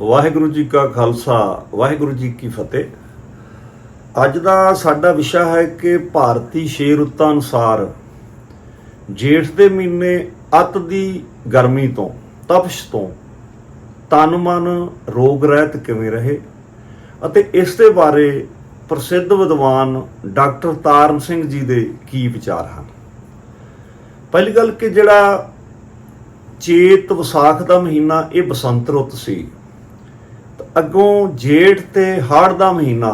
ਵਾਹਿਗੁਰੂ ਜੀ ਕਾ ਖਾਲਸਾ, ਵਾਹਿਗੁਰੂ ਜੀ ਕੀ ਫਤਿਹ। ਅੱਜ ਦਾ ਸਾਡਾ ਵਿਸ਼ਾ ਹੈ ਕਿ ਭਾਰਤੀ ਛੇ ਰੁੱਤਾਂ ਅਨੁਸਾਰ ਜੇਠ ਦੇ ਮਹੀਨੇ ਅਤ ਦੀ ਗਰਮੀ ਤੋਂ, ਤਪਸ਼ ਤੋਂ ਤਨ ਮਨ ਰੋਗ ਰਹਿਤ ਕਿਵੇਂ ਰਹੇ ਅਤੇ ਇਸ ਦੇ ਬਾਰੇ ਪ੍ਰਸਿੱਧ ਵਿਦਵਾਨ ਡਾਕਟਰ ਤਾਰਨ ਸਿੰਘ ਜੀ ਦੇ ਕੀ ਵਿਚਾਰ ਹਨ। ਪਹਿਲੀ ਗੱਲ ਕਿ ਜਿਹੜਾ ਚੇਤ ਵਿਸਾਖ ਦਾ ਮਹੀਨਾ, ਇਹ ਬਸੰਤ ਰੁੱਤ ਸੀ। ਅੱਗੋਂ ਜੇਠ ਤੇ ਹਾੜ ਦਾ ਮਹੀਨਾ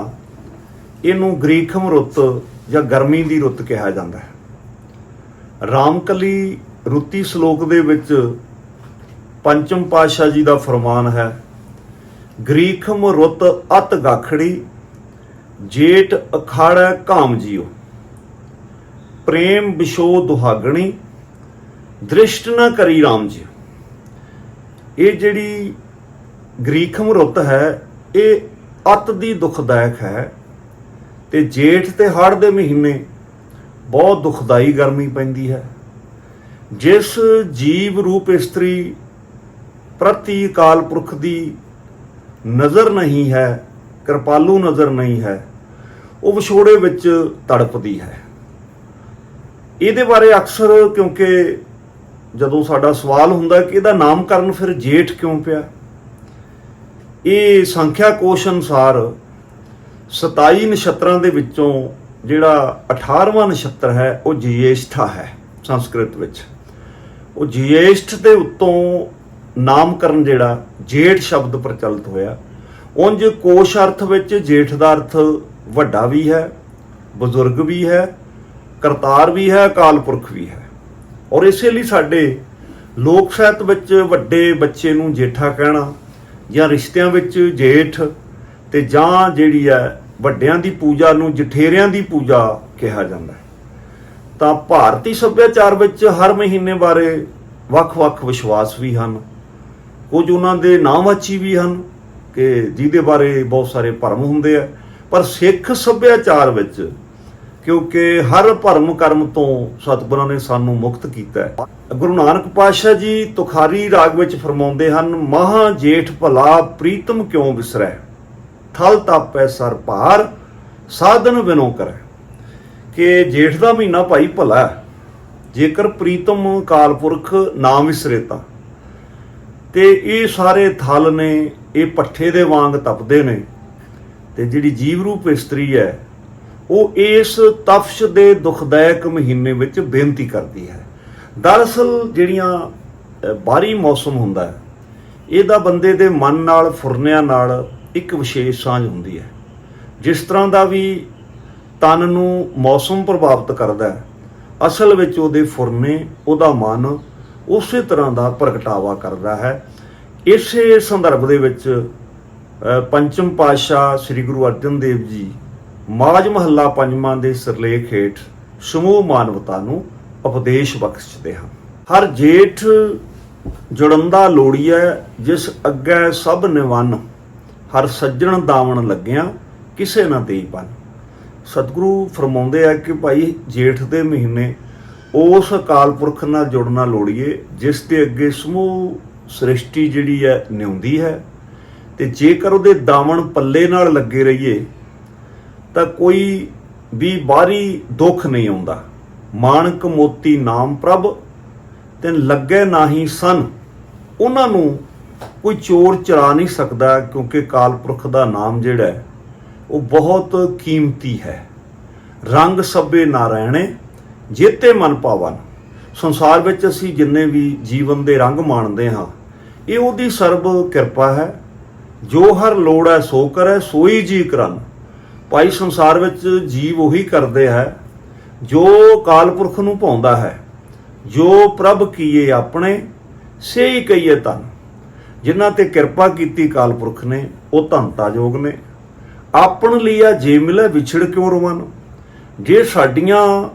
ਇਹਨੂੰ ਗ੍ਰੀਖਮ ਰੁੱਤ ਜਾਂ ਗਰਮੀ ਦੀ ਰੁੱਤ ਕਿਹਾ ਜਾਂਦਾ ਹੈ। ਰਾਮਕਲੀ ਰੁੱਤੀ ਸ਼ਲੋਕ ਦੇ ਵਿੱਚ ਪੰਚਮ ਪਾਤਸ਼ਾਹ ਜੀ ਦਾ ਫਰਮਾਨ ਹੈ, ਗ੍ਰੀਖਮ ਰੁੱਤ ਅਤ ਗਾਖੜੀ, ਜੇਠ ਅਖਾੜਾ ਕਾਮ ਜੀਓ। ਪ੍ਰੇਮ ਵਿਸ਼ੋ ਦੁਹਾਗਣੀ, ਦ੍ਰਿਸ਼ਟ ਨਾ ਕਰੀ RAM ਜੀ ਇਹ ਜਿਹੜੀ ਗ੍ਰੀਖਮ ਰੁੱਤ ਹੈ, ਇਹ ਅਤ ਦੀ ਦੁਖਦਾਇਕ ਹੈ ਤੇ ਜੇਠ ਤੇ ਹਾੜ ਦੇ ਮਹੀਨੇ ਬਹੁਤ ਦੁਖਦਾਈ ਗਰਮੀ ਪੈਂਦੀ ਹੈ। ਜਿਸ ਜੀਵ ਰੂਪ ਇਸਤਰੀ ਪ੍ਰਤੀ ਕਾਲ ਪੁਰਖ ਦੀ ਨਜ਼ਰ ਨਹੀਂ ਹੈ, ਕਿਰਪਾਲੂ ਨਜ਼ਰ ਨਹੀਂ ਹੈ, ਉਹ ਵਿਛੋੜੇ ਵਿੱਚ ਤੜਪਦੀ ਹੈ। ਇਹਦੇ ਬਾਰੇ ਅਕਸਰ ਕਿਉਂਕਿ ਜਦੋਂ ਸਾਡਾ ਸਵਾਲ ਹੁੰਦਾ ਕਿ ਇਹਦਾ ਨਾਮਕਰਨ ਫਿਰ ਜੇਠ ਕਿਉਂ ਪਿਆ? ਇਹ ਸੰਖਿਆ ਕੋਸ਼ ਅਨੁਸਾਰ 27 ਨਛੱਤਰਾਂ ਦੇ ਵਿੱਚੋਂ ਜਿਹੜਾ 18ਵਾਂ ਨਛੱਤਰ ਹੈ, ਉਹ ਜੀਏਸ਼ਠਾ ਹੈ ਸੰਸਕ੍ਰਿਤ ਵਿੱਚ। ਉਹ ਜੀਏਸ਼ਠ ਦੇ ਉੱਤੋਂ ਨਾਮਕਰਨ ਜਿਹੜਾ ਜੇਠ ਸ਼ਬਦ ਪ੍ਰਚਲਿਤ ਹੋਇਆ। ਉਂਝ ਕੋਸ਼ ਅਰਥ ਵਿੱਚ ਜੇਠ ਦਾ ਅਰਥ ਵੱਡਾ ਵੀ ਹੈ, ਬਜ਼ੁਰਗ ਵੀ ਹੈ, ਕਰਤਾਰ ਵੀ ਹੈ, ਅਕਾਲ ਪੁਰਖ ਵੀ ਹੈ। ਔਰ ਇਸੇ ਲਈ ਸਾਡੇ ਲੋਕ ਸਾਹਿਤ ਵਿੱਚ ਵੱਡੇ ਬੱਚੇ ਨੂੰ ਜੇਠਾ ਕਹਿਣਾ ਜਾਂ ਰਿਸ਼ਤਿਆਂ ਵਿੱਚ ਜੇਠ ਤੇ ਜਾਂ ਜਿਹੜੀ ਹੈ ਵੱਡਿਆਂ ਦੀ ਪੂਜਾ ਨੂੰ ਜਠੇਰਿਆਂ ਦੀ ਪੂਜਾ ਕਿਹਾ ਜਾਂਦਾ ਹੈ। ਤਾਂ ਭਾਰਤੀ ਸੱਭਿਆਚਾਰ ਵਿੱਚ ਹਰ ਮਹੀਨੇ ਬਾਰੇ ਵੱਖ-ਵੱਖ ਵਿਸ਼ਵਾਸ ਵੀ ਹਨ। ਕੁਝ ਉਹਨਾਂ ਦੇ ਨਾਮਵਾਚੀ ਵੀ ਹਨ ਕਿ ਜਿਹਦੇ ਬਾਰੇ ਬਹੁਤ ਸਾਰੇ ਭਰਮ ਹੁੰਦੇ ਆ। ਪਰ ਸਿੱਖ ਸੱਭਿਆਚਾਰ ਵਿੱਚ ਕਿਉਂਕਿ ਹਰ ਭਰਮ ਕਰਮ ਤੋਂ ਸਤਿਗੁਰਾਂ ਨੇ ਸਾਨੂੰ ਮੁਕਤ ਕੀਤਾ ਹੈ। ਗੁਰੂ ਨਾਨਕ ਪਾਤਸ਼ਾਹ ਜੀ ਤੁਖਾਰੀ ਰਾਗ ਵਿੱਚ ਫਰਮਾਉਂਦੇ ਹਨ, ਮਹਾ ਜੇਠ ਭਲਾ ਪ੍ਰੀਤਮ ਕਿਉਂ ਵਿਸਰੈ ਥਲ ਤਾਪੈ ਸਰ ਭਾਰ, ਸਾਧਨ ਬਿਨੋ ਕਰੈ। ਕਿ ਜੇਠ ਦਾ ਮਹੀਨਾ ਭਾਈ ਭਲਾ ਜੇਕਰ ਪ੍ਰੀਤਮ ਕਾਲਪੁਰਖ ਨਾ ਵਿਸਰੇ ਤਾਂ। ਤੇ ਇਹ ਸਾਰੇ ਥਲ ਨੇ, ਇਹ ਪੱਠੇ ਦੇ ਵਾਂਗ ਤਪਦੇ ਨੇ। ਤੇ ਜਿਹੜੀ ਜੀਵ ਰੂਪ ਇਸਤਰੀ ਹੈ ਉਹ ਇਸ ਤਫਸ਼ ਦੇ ਦੁਖਦਾਇਕ ਮਹੀਨੇ ਵਿੱਚ ਬੇਨਤੀ ਕਰਦੀ ਹੈ। ਦਰਅਸਲ ਜਿਹੜੀਆਂ ਬਾਹਰੀ ਮੌਸਮ ਹੁੰਦਾ ਹੈ, ਇਹਦਾ ਬੰਦੇ ਦੇ ਮਨ ਨਾਲ, ਫੁਰਨਿਆਂ ਨਾਲ ਇੱਕ ਵਿਸ਼ੇਸ਼ ਸਾਂਝ ਹੁੰਦੀ ਹੈ। ਜਿਸ ਤਰ੍ਹਾਂ ਦਾ ਵੀ ਤਨ ਨੂੰ ਮੌਸਮ ਪ੍ਰਭਾਵਿਤ ਕਰਦਾ ਹੈ, ਅਸਲ ਵਿੱਚ ਉਹਦੇ ਫੁਰਨੇ, ਉਹਦਾ ਮਨ ਉਸੇ ਤਰ੍ਹਾਂ ਦਾ ਪ੍ਰਗਟਾਵਾ ਕਰਦਾ ਹੈ। ਇਸੇ ਸੰਦਰਭ ਦੇ ਵਿੱਚ ਪੰਚਮ ਪਾਤਸ਼ਾਹ ਸ੍ਰੀ ਗੁਰੂ ਅਰਜਨ ਦੇਵ ਜੀ ਮਾਜ ਮਹੱਲਾ ਪੰਜਵਾਂ ਦੇ ਸਿਰਲੇਖ ਹੇਠ ਸਮੂਹ ਮਾਨਵਤਾ ਨੂੰ ਉਪਦੇਸ਼ ਬਖਸ਼ਦੇ ਹਨ ਹਰ ਜੇਠ ਜੁੜੰਦਾ ਲੋੜੀਐ ਜਿਸ ਅੱਗੇ ਸਭ ਨਿਵੰਨ, ਹਰ ਸੱਜਣ ਦਾਵਣ ਲੱਗਿਆ ਕਿਸੇ ਨਾ ਦੇਈ ਪਨ। ਸਤਿਗੁਰੂ ਫਰਮਾਉਂਦੇ ਆ ਕਿ ਭਾਈ ਜੇਠ ਦੇ ਮਹੀਨੇ ਉਸ ਅਕਾਲ ਪੁਰਖ ਨਾਲ ਜੁੜਨਾ ਲੋੜੀਏ ਜਿਸ ਦੇ ਅੱਗੇ ਸਮੂਹ ਸ੍ਰਿਸ਼ਟੀ ਜਿਹੜੀ ਹੈ, ਨਿਉਂਦੀ ਹੈ। ਤੇ ਜੇਕਰ ਉਹਦੇ ਦਾਵਣ ਪੱਲੇ ਨਾਲ ਲੱਗੇ ਰਹੀਏ ਤਾਂ ਕੋਈ ਵੀ ਬਾਹਰੀ ਦੁੱਖ ਨਹੀਂ ਆਉਂਦਾ। ਮਾਨਕ ਮੋਤੀ ਨਾਮ ਪ੍ਰਭ ਤੇ ਲੱਗੇ ਨਾਹੀ ਸਨ। ਉਹਨਾਂ ਨੂੰ ਕੋਈ ਚੋਰ ਚਰਾ ਨਹੀਂ ਸਕਦਾ, ਕਿਉਂਕਿ ਕਾਲਪੁਰਖ ਦਾ ਨਾਮ ਜਿਹੜਾ ਹੈ, ਉਹ ਬਹੁਤ ਕੀਮਤੀ ਹੈ। ਰੰਗ ਸਭੇ ਨਾਰਾਇਣੇ ਜੇਤੇ ਮਨ ਪਾਵਨ। ਸੰਸਾਰ ਵਿੱਚ ਅਸੀਂ ਜਿੰਨੇ ਵੀ ਜੀਵਨ ਦੇ ਰੰਗ ਮਾਣਦੇ ਹਾਂ, ਇਹ ਉਹਦੀ ਸਰਬ ਕਿਰਪਾ ਹੈ। ਜੋ ਹਰ ਲੋੜ ਹੈ, ਸੋ ਕਰੇ, ਸੋਈ ਜੀ ਕਰਨ। ਭਾਈ ਸੰਸਾਰ ਵਿੱਚ ਜੀਵ ਉਹੀ ਕਰਦੇ ਹੈ, ਜੋ ਕਾਲਪੁਰਖ ਨੂੰ ਪਾਉਂਦਾ ਹੈ, ਜੋ ਪ੍ਰਭ ਕੀਏ ਆਪਣੇ ਸੇ ਹੀ ਕਹੀਏ ਤਨ। ਜਿਨ੍ਹਾਂ ਤੇ ਕਿਰਪਾ ਕੀਤੀ ਕਾਲਪੁਰਖ ਨੇ, ਉਹ ਧੰਤਾ ਜੋਗ ਨੇ। ਆਪਣ ਲਿਆ ਜੇ ਮਿਲੇ ਵਿਛੜ ਕਿਉਂ ਰਵਨ? ਜੇ ਸਾਡੀਆਂ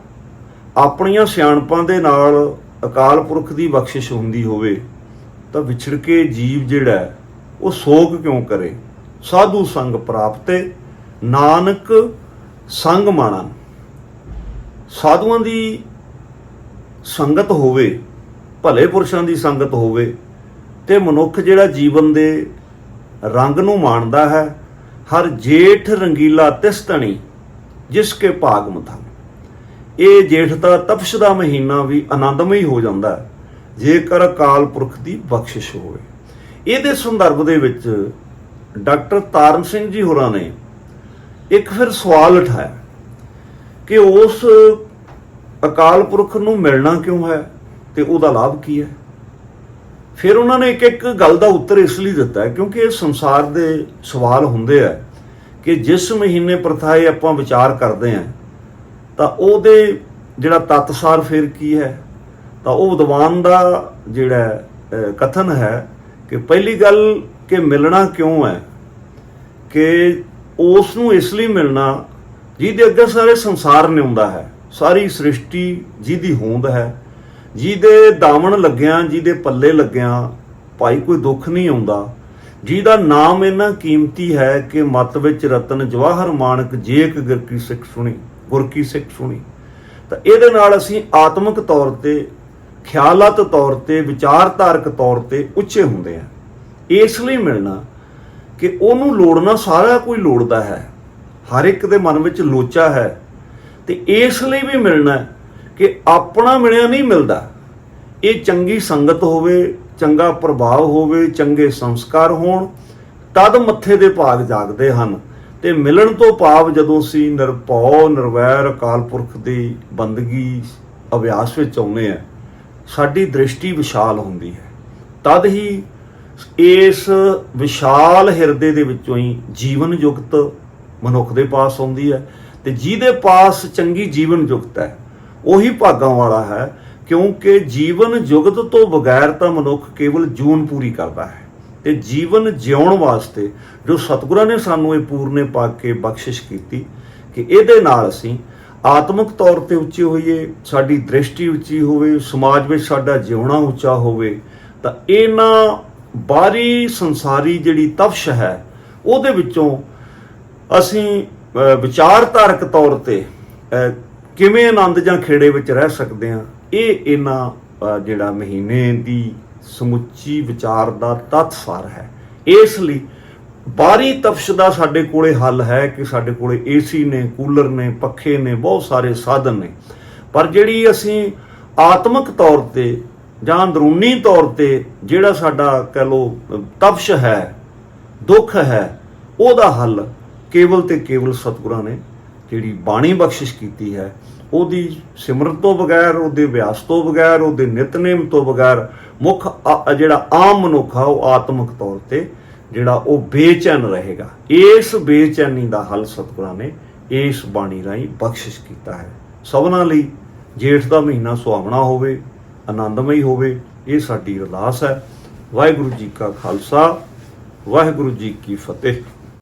ਆਪਣੀਆਂ ਸਿਆਣਪਾਂ ਦੇ ਨਾਲ ਅਕਾਲ ਪੁਰਖ ਦੀ ਬਖਸ਼ਿਸ਼ ਹੁੰਦੀ ਹੋਵੇ, ਤਾਂ ਵਿਛੜ ਕੇ ਜੀਵ ਜਿਹੜਾ ਉਹ ਸੋਗ ਕਿਉਂ ਕਰੇ? ਸਾਧੂ ਸੰਗ ਪ੍ਰਾਪਤੇ ਨਾਨਕ ਸੰਗ ਮਾਣਨ। ਸਾਧੂਆਂ ਦੀ ਸੰਗਤ ਹੋਵੇ, ਭਲੇ ਪੁਰਸ਼ਾਂ ਦੀ ਸੰਗਤ ਹੋਵੇ, ਤੇ ਮਨੁੱਖ ਜਿਹੜਾ ਜੀਵਨ ਦੇ ਰੰਗ ਨੂੰ ਮਾਣਦਾ ਹੈ, ਹਰ ਜੇਠ ਰੰਗੀਲਾ ਤਿਸ ਤਣੀ ਜਿਸ ਕੇ ਭਾਗ ਮਥਨ। ਇਹ ਜੇਠ ਦਾ ਤਪਸ਼ ਦਾ ਮਹੀਨਾ ਵੀ ਆਨੰਦਮਈ ਹੋ ਜਾਂਦਾ ਹੈ, ਜੇਕਰ ਅਕਾਲ ਪੁਰਖ ਦੀ ਬਖਸ਼ਿਸ਼ ਹੋਵੇ। ਇਹਦੇ ਸੰਦਰਭ ਦੇ ਵਿੱਚ ਡਾਕਟਰ ਤਾਰਨ ਸਿੰਘ ਜੀ ਹੋਰਾਂ ਨੇ ਇੱਕ ਫਿਰ ਸਵਾਲ ਉਠਾਇਆ ਕਿ ਉਸ ਅਕਾਲ ਪੁਰਖ ਨੂੰ ਮਿਲਣਾ ਕਿਉਂ ਹੈ ਤੇ ਉਹਦਾ ਲਾਭ ਕੀ ਹੈ? ਫਿਰ ਉਹਨਾਂ ਨੇ ਇੱਕ ਇੱਕ ਗੱਲ ਦਾ ਉੱਤਰ ਇਸ ਲਈ ਦਿੱਤਾ, ਕਿਉਂਕਿ ਇਹ ਸੰਸਾਰ ਦੇ ਸਵਾਲ ਹੁੰਦੇ ਆ ਕਿ ਜਿਸ ਮਹੀਨੇ ਪ੍ਰਥਾਏ ਆਪਾਂ ਵਿਚਾਰ ਕਰਦੇ ਆ, ਤਾਂ ਉਹਦੇ ਜਿਹੜਾ ਤਤਸਾਰ ਫਿਰ ਕੀ ਹੈ? ਤਾਂ ਉਹ ਵਿਦਵਾਨ ਦਾ ਜਿਹੜਾ ਕਥਨ ਹੈ ਕਿ ਪਹਿਲੀ ਗੱਲ ਕਿ ਮਿਲਣਾ ਕਿਉਂ ਹੈ? ਕਿ ਉਸ ਨੂੰ ਇਸ ਲਈ ਮਿਲਣਾ ਜਿਹਦੇ ਅੱਗੇ ਸਾਰੇ ਸੰਸਾਰ ਨਿਉਂਦਾ ਹੈ, ਸਾਰੀ ਸ੍ਰਿਸ਼ਟੀ ਜਿਹਦੀ ਹੋਂਦ ਹੈ, ਜਿਹਦੇ ਦਾਵਣ ਲੱਗਿਆਂ, ਜਿਹਦੇ ਪੱਲੇ ਲੱਗਿਆਂ ਭਾਈ ਕੋਈ ਦੁੱਖ ਨਹੀਂ ਆਉਂਦਾ, ਜਿਹਦਾ ਨਾਮ ਇੰਨਾ ਕੀਮਤੀ ਹੈ ਕਿ ਮਤ ਵਿੱਚ ਰਤਨ ਜਵਾਹਰ ਮਾਨਕ ਜੇਕ ਗੁਰ ਕੀ ਸਿੱਖ ਸੁਣੀ, ਗੁਰ ਕੀ ਸਿੱਖ ਸੁਣੀ। ਤਾਂ ਇਹਦੇ ਨਾਲ ਅਸੀਂ ਆਤਮਿਕ ਤੌਰ ਤੇ, ਖਿਆਲਤ ਤੌਰ ਤੇ, ਵਿਚਾਰਧਾਰਕ ਤੌਰ ਤੇ ਉੱਚੇ ਹੁੰਦੇ ਆ ਇਸ ਲਈ ਮਿਲਣਾ ਕਿ ਉਹਨੂੰ ਲੋੜਨਾ ਸਾਰਾ ਕੋਈ ਲੋੜਦਾ ਹੈ। ਹਰ ਇੱਕ ਦੇ ਮਨ ਵਿੱਚ ਲੋਚਾ ਹੈ। ਤੇ ਇਸ ਲਈ ਵੀ ਮਿਲਣਾ ਕਿ ਆਪਣਾ ਮਿਲਿਆ ਨਹੀਂ ਮਿਲਦਾ। ਇਹ ਚੰਗੀ ਸੰਗਤ ਹੋਵੇ, ਚੰਗਾ ਪ੍ਰਭਾਵ ਹੋਵੇ, ਚੰਗੇ ਸੰਸਕਾਰ ਹੋਣ, ਤਦ ਮੱਥੇ ਦੇ ਭਾਗ ਜਾਗਦੇ ਹਨ। ਤੇ ਮਿਲਣ ਤੋਂ ਭਾਵ ਜਦੋਂ ਅਸੀਂ ਨਿਰਭਉ, ਨਿਰਵੈਰ ਅਕਾਲ ਪੁਰਖ ਦੀ ਬੰਦਗੀ, ਅਭਿਆਸ ਵਿੱਚ ਆਉਂਦੇ ਆ ਸਾਡੀ ਦ੍ਰਿਸ਼ਟੀ ਵਿਸ਼ਾਲ ਹੁੰਦੀ ਹੈ। ਤਦ ਹੀ ਇਸ ਵਿਸ਼ਾਲ ਹਿਰਦੇ ਦੇ ਵਿੱਚੋਂ ਹੀ ਜੀਵਨ ਯੁਕਤ ਮਨੁੱਖ ਦੇ ਪਾਸ ਆਉਂਦੀ ਹੈ ਤੇ ਜਿਹਦੇ ਪਾਸ ਚੰਗੀ ਜੀਵਨ ਯੁਕਤ ਹੈ, ਉਹੀ ਭਾਗਾਂ ਵਾਲਾ ਹੈ, ਕਿਉਂਕਿ ਜੀਵਨ ਜੁਗਤ ਤੋਂ ਬਗੈਰ ਤਾਂ ਮਨੁੱਖ ਕੇਵਲ ਜੂਨ ਪੂਰੀ ਕਰਦਾ ਹੈ। ਤੇ ਜੀਵਨ ਜਿਉਣ ਵਾਸਤੇ ਜੋ ਸਤਿਗੁਰਾਂ ਨੇ ਸਾਨੂੰ ਇਹ ਪੂਰਨੇ ਪਾ ਕੇ ਬਖਸ਼ਿਸ਼ ਕੀਤੀ ਕਿ ਇਹਦੇ ਨਾਲ ਅਸੀਂ ਆਤਮਿਕ ਤੌਰ ਤੇ ਉੱਚੇ ਹੋਈਏ, ਸਾਡੀ ਦ੍ਰਿਸ਼ਟੀ ਉੱਚੀ ਹੋਵੇ, ਸਮਾਜ ਵਿੱਚ ਸਾਡਾ ਜਿਉਣਾ ਉੱਚਾ ਹੋਵੇ, ਤਾਂ ਇਹਨਾਂ ਬਾਹਰੀ ਸੰਸਾਰੀ ਜਿਹੜੀ ਤਪਸ਼ ਹੈ, ਉਹਦੇ ਵਿੱਚੋਂ ਅਸੀਂ ਵਿਚਾਰਧਾਰਕ ਤੌਰ ਤੇ ਕਿਵੇਂ ਆਨੰਦ ਜਾਂ ਖੇੜੇ ਵਿੱਚ ਰਹਿ ਸਕਦੇ ਹਾਂ, ਇਹ ਇਹਨਾਂ ਜਿਹੜਾ ਮਹੀਨੇ ਦੀ ਸਮੁੱਚੀ ਵਿਚਾਰ ਦਾ ਤੱਤਸਾਰ ਹੈ। ਇਸ ਲਈ ਬਾਹਰੀ ਤਪਸ਼ ਦਾ ਸਾਡੇ ਕੋਲੇ ਹੱਲ ਹੈ ਕਿ ਸਾਡੇ ਕੋਲੇ ਏਸੀ ਨੇ, ਕੂਲਰ ਨੇ, ਪੱਖੇ ਨੇ, ਬਹੁਤ ਸਾਰੇ ਸਾਧਨ ਨੇ। ਪਰ ਜਿਹੜੀ ਅਸੀਂ ਆਤਮਿਕ ਤੌਰ ਤੇ ਜਾਂ ਅੰਦਰੂਨੀ ਤੌਰ ਤੇ ਜਿਹੜਾ ਸਾਡਾ ਕਹਿ ਲੋ ਤਪਸ਼ ਹੈ, ਦੁੱਖ ਹੈ, ਉਹਦਾ ਹੱਲ ਕੇਵਲ ਤੇ ਕੇਵਲ ਸਤਿਗੁਰਾਂ ਨੇ ਜਿਹੜੀ ਬਾਣੀ ਬਖਸ਼ਿਸ਼ ਕੀਤੀ ਹੈ, ਉਹਦੀ ਸਿਮਰਨ ਤੋਂ ਬਗੈਰ, ਉਹਦੇ ਅਭਿਆਸ ਤੋਂ ਬਗੈਰ, ਉਹਦੇ ਨਿਤਨੇਮ ਤੋਂ ਬਗੈਰ, ਮੁੱਖ ਆ- ਜਿਹੜਾ ਆਮ ਮਨੁੱਖ ਆ, ਉਹ ਆਤਮਿਕ ਤੌਰ ਤੇ ਜਿਹੜਾ ਉਹ ਬੇਚੈਨ ਰਹੇਗਾ। ਇਸ ਬੇਚੈਨੀ ਦਾ ਹੱਲ ਸਤਿਗੁਰਾਂ ਨੇ ਇਸ ਬਾਣੀ ਰਾਹੀਂ ਬਖਸ਼ਿਸ਼ ਕੀਤਾ ਹੈ। ਸਭਨਾਂ ਲਈ ਜੇਠ ਦਾ ਮਹੀਨਾ ਸੁਹਾਵਣਾ ਹੋਵੇ ਆਨੰਦਮਈ ਹੋਵੇ ਇਹ ਸਾਡੀ ਅਰਦਾਸ ਹੈ। ਵਾਹਿਗੁਰੂ ਜੀ ਕਾ ਖਾਲਸਾ ਵਾਹਿਗੁਰੂ ਜੀ ਕੀ ਫਤਿਹ।